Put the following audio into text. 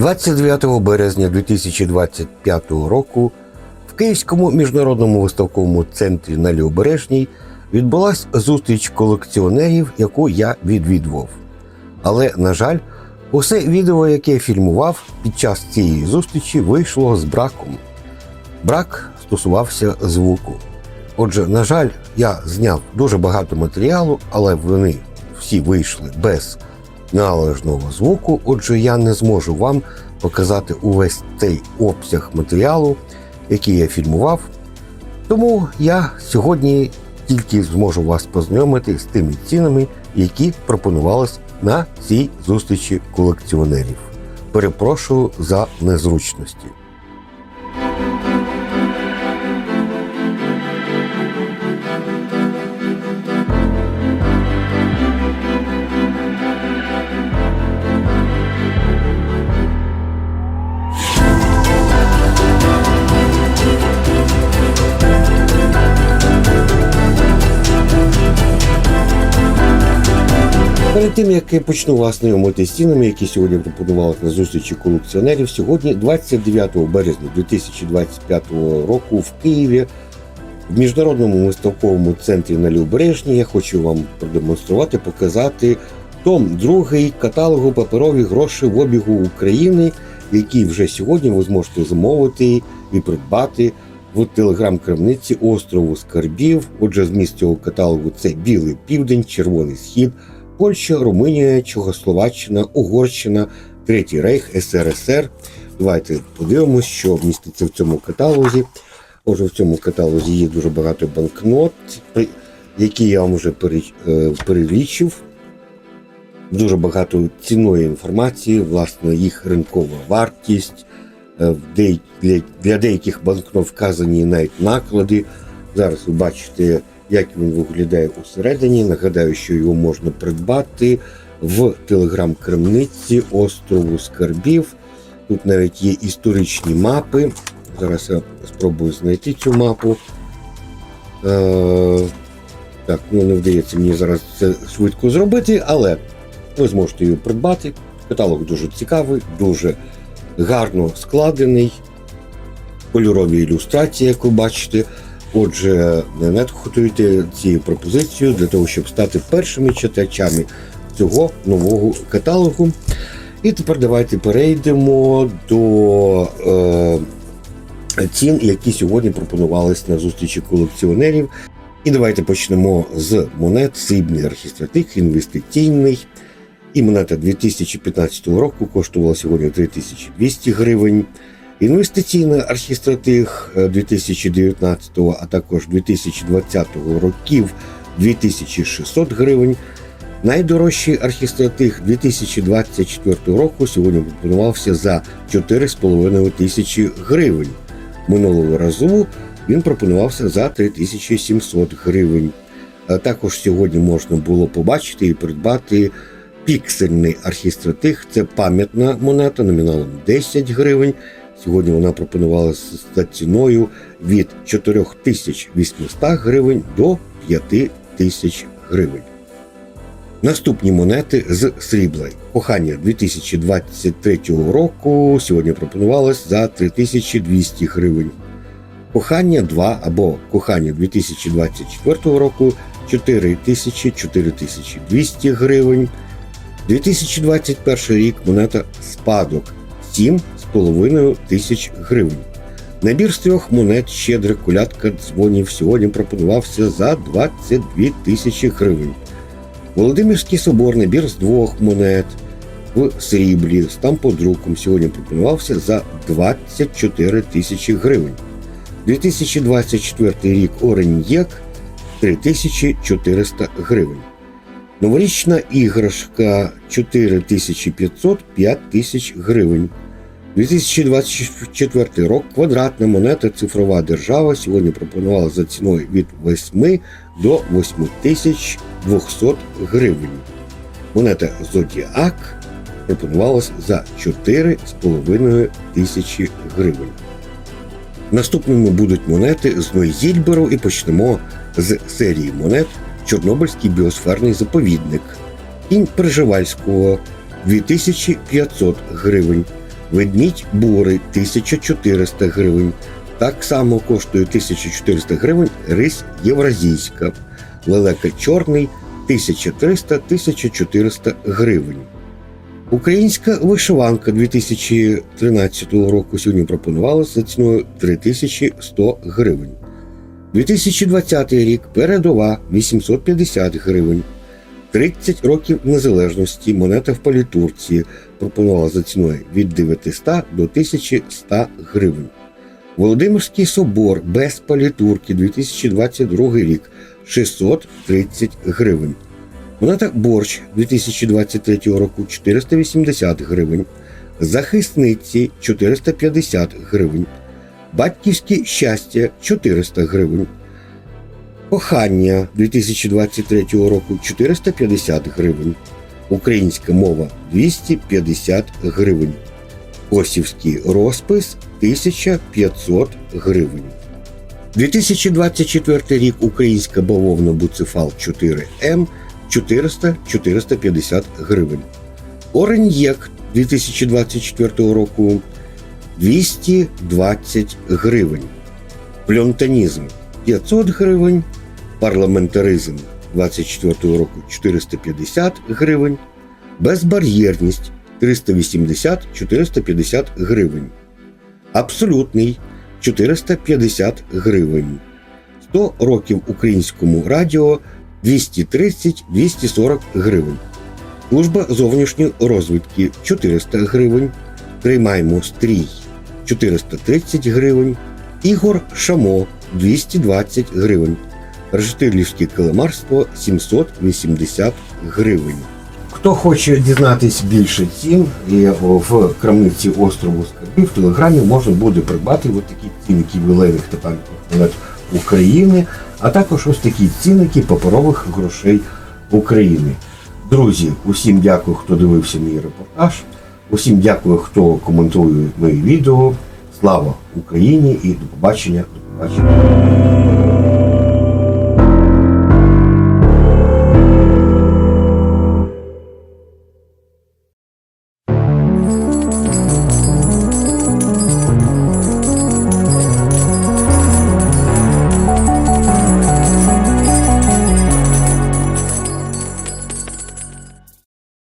29 березня 2025 року в Київському міжнародному виставковому центрі на Лівобережній відбулася зустріч колекціонерів, яку я відвідував. Але, на жаль, усе відео, яке я фільмував під час цієї зустрічі, вийшло з браком. Брак стосувався звуку. Отже, на жаль, я зняв дуже багато матеріалу, але вони всі вийшли без належного звуку. Отже, я не зможу вам показати увесь цей обсяг матеріалу, який я фільмував. Тому я сьогодні тільки зможу вас познайомити з тими цінами, які пропонувались на цій зустрічі колекціонерів. Перепрошую за незручності. Перед тим як я почну вас знайомити з цінами, які сьогодні пропонували на зустрічі колекціонерів, сьогодні, 29 березня 2025 року, в Києві, в міжнародному виставковому центрі на Лівобережній, я хочу вам продемонструвати, показати том другий каталогу паперові гроші в обігу України, який вже сьогодні ви зможете замовити і придбати в телеграм-крамниці острову Скарбів. Отже, зміст цього каталогу це білий південь, червоний схід. Польща, Румунія, Чехословаччина, Угорщина, Третій Рейх, СРСР. Давайте подивимось, що міститься в цьому каталозі. Отже, в цьому каталозі є дуже багато банкнот, які я вам вже е, перелічив. Дуже багато цінної інформації, власне, їх ринкова вартість. Е, для деяких банкнот вказані навіть наклади. Зараз ви бачите, як він виглядає усередині. Нагадаю, що його можна придбати в телеграм-крамниці острову Скарбів. Тут навіть є історичні мапи. Зараз я спробую знайти цю мапу. Е, так, ну не вдається мені зараз це швидко зробити, але ви зможете її придбати. Каталог дуже цікавий, дуже гарно складений. Кольорові ілюстрації, як ви бачите. Отже, не надхотуйте цією пропозицією для того, щоб стати першими читачами цього нового каталогу. І тепер давайте перейдемо до е, цін, які сьогодні пропонувались на зустрічі колекціонерів. І давайте почнемо з монет срібний архістратик, інвестиційний. І монета 2015 року коштувала сьогодні 3200 гривень. Інвестиційний архістратиг е, 2019, а також 2020 років 2600 гривень. Найдорожчий архістратиг 2024 року сьогодні пропонувався за 4,5 тисячі гривень. Минулого разу він пропонувався за 3700 гривень. А також сьогодні можна було побачити і придбати піксельний архістратиг. Це пам'ятна монета номіналом 10 гривень. Сьогодні вона пропонувалася за ціною від 4800 гривень до 5000 гривень. Наступні монети з срібла. Кохання 2023 року сьогодні пропонувалось за 3200 гривень. Кохання 2 або кохання 2024 року 4000-4200 гривень. 2021 рік монета спадок 7,5 тисяч гривень. Набір з трьох монет щедра колядка дзвонів сьогодні пропонувався за 22 тисячі гривень. Володимирський собор набір з двох монет в сріблі з тамподруком сьогодні пропонувався за 24 тисячі гривень. 2024 рік Ореньєк 3400 гривень. Новорічна іграшка 4500 5000 гривень. 2024 рок квадратна монета цифрова держава сьогодні пропонувала за ціною від 8 до 8200 гривень. Монета Зодіак пропонувалась за 4,5 тисячі гривень. Наступними будуть монети з Нойзільберу і почнемо з серії монет Чорнобильський біосферний заповідник. Кінь Приживальського 2500 гривень. Ведмідь бурий 1400 гривень. Так само коштує 1400 гривень рись євразійська. Лелека чорний 1300-1400 гривень. Українська вишиванка 2013 року сьогодні пропонувалася за ціною 3100 гривень. 2020 рік передова 850 гривень. 30 років незалежності монета в палітурці пропонувала за ціною від 900 до 1100 гривень. Володимирський собор без палітурки 2022 рік 630 гривень. Монета борщ 2023 року 480 гривень. Захисниці 450 гривень. Батьківське щастя 400 гривень. Кохання 2023 року 450 гривень. Українська мова 250 гривень. Косівський розпис 1500 гривень. 2024 рік українська бавовна буцефал 4М 400-450 гривень. Ореньєк 2024 року 220 гривень. Пльонтанізм 500 гривень. Парламентаризм 24 року 450 гривень. Безбар'єрність 380-450 гривень. Абсолютний 450 гривень. 100 років українському радіо 230-240 гривень. Служба зовнішньої розвідки 400 гривень. Приймаємо стрій 430 гривень. Ігор Шамо 220 гривень. Решетилівське килимарство 780 гривень. Хто хоче дізнатись більше цін і в крамниці острову Скарбів в телеграмі можна буде придбати от такі цінники ювілейних та пам'ятних України, а також ось такі цінники паперових грошей України. Друзі, усім дякую, хто дивився мій репортаж. Усім дякую, хто коментує мої відео. Слава Україні і до побачення. До побачення.